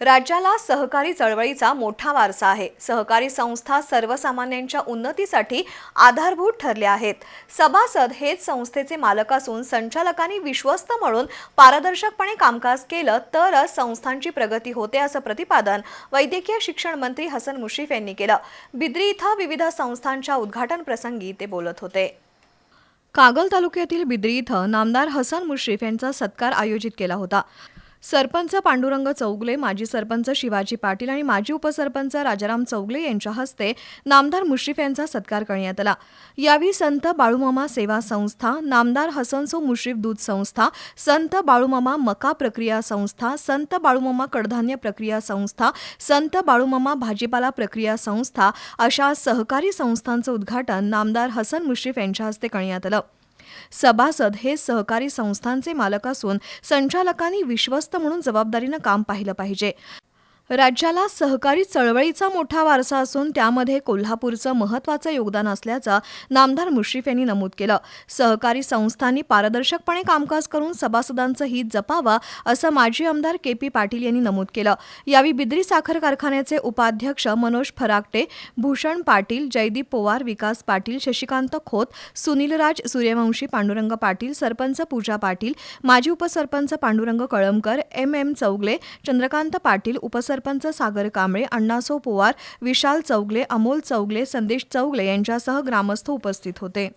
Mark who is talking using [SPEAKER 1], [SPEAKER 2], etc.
[SPEAKER 1] राज्याला सहकारी चळवळीचा मोठा वारसा आहे. सहकारी संस्था सर्वसामान्यांच्या उन्नतीसाठी आधारभूत ठरल्या आहेत. सभासद हेच संस्थेचे मालक असून संचालकांनी विश्वस्त म्हणून पारदर्शकपणे कामकाज केलं तरच संस्थांची प्रगती होते असं प्रतिपादन वैद्यकीय शिक्षण मंत्री हसन मुश्रीफ यांनी केलं. बिद्री इथं विविध संस्थांच्या उद्घाटन प्रसंगी ते बोलत होते. कागल तालुक्यातील बिद्री इथं नामदार हसन मुश्रीफ यांचा सत्कार आयोजित केला होता. सरपंच पांडुरंग चौगले माजी सरपंच शिवाजी पाटील आणि माजी उपसरपंच राजाराम चौगले यांच्या हस्ते नामदार मुश्रीफ यांचा सत्कार करण्यात आला. यावेळी संत बाळूमामा सेवा संस्था नामदार हसनसो मुश्रीफ दूध संस्था संत बाळूमामा मका प्रक्रिया संस्था संत बाळूमामा कडधान्य प्रक्रिया संस्था संत बाळूमामा भाजीपाला प्रक्रिया संस्था अशा सहकारी संस्थांचं उद्घाटन नामदार हसन मुश्रीफ यांच्या हस्ते करण्यात आलं. सभासद हे सहकारी संस्थांचे मालक असून संचालकांनी विश्वस्त म्हणून जबाबदारीनं काम पाहिलं पाहिजे. राज्याला सहकारी चळवळीचा मोठा वारसा असून त्यामध्ये कोल्हापूरचं महत्त्वाचं योगदान असल्याचं नामदार मुश्रीफ यांनी नमूद केलं. सहकारी संस्थांनी पारदर्शकपणे कामकाज करून सभासदांचं हित जपावं असं माजी आमदार के पी पाटील यांनी नमूद केलं. यावेळी बिद्री साखर कारखान्याचे उपाध्यक्ष मनोज फराकटे भूषण पाटील जयदीप पोवार विकास पाटील शशिकांत खोत सुनीलराज सूर्यवंशी पांडुरंग पाटील सरपंच पूजा पाटील माजी उपसरपंच पांडुरंग कळमकर एम एम चौगले चंद्रकांत पाटील उपसर सरपंच सागर कांबळे अण्णासो पोवार विशाल चौगले अमोल चौगले संदेश चौगले यांच्यासह ग्रामस्थ उपस्थित होते.